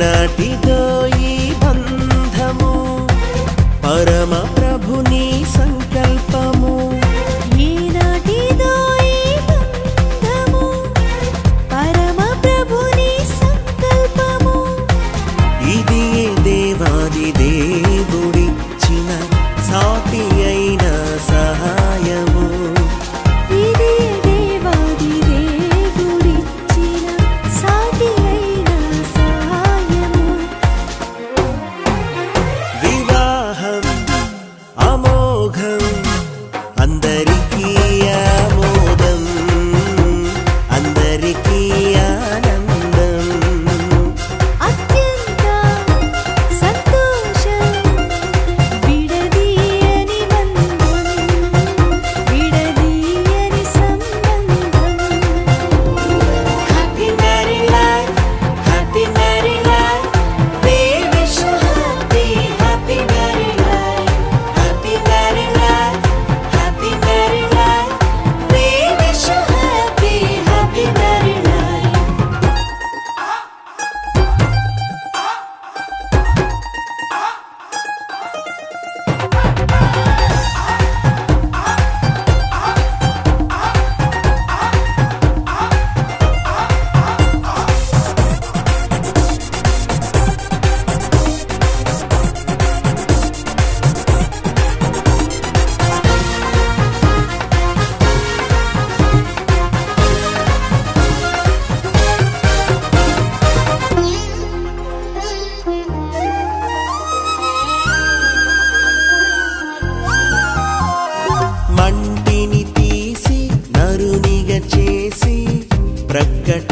ఈనాటితో ఈ బంధము. పరమ ప్రభుని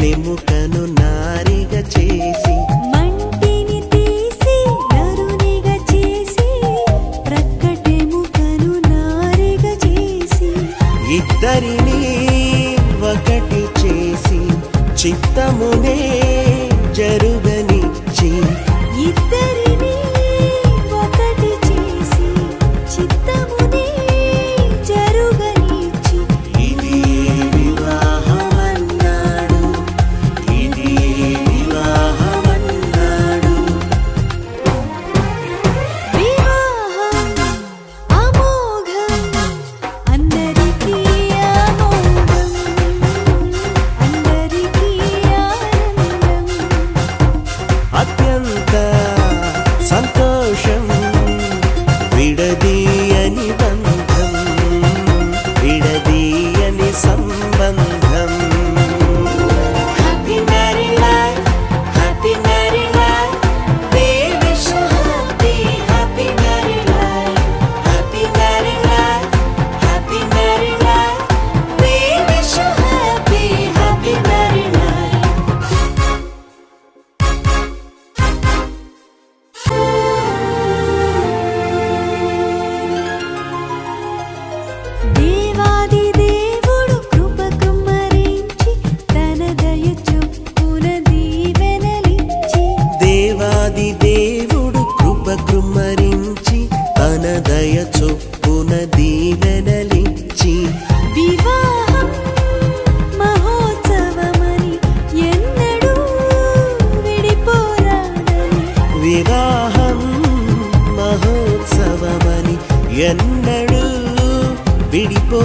ఎముకను నారిగా చేసి తీసి చేసి చేసి. ఇద్దరిని ఒకటి చేసి చిత్తమునే జరు എന്നഴു പിടിപ്പോ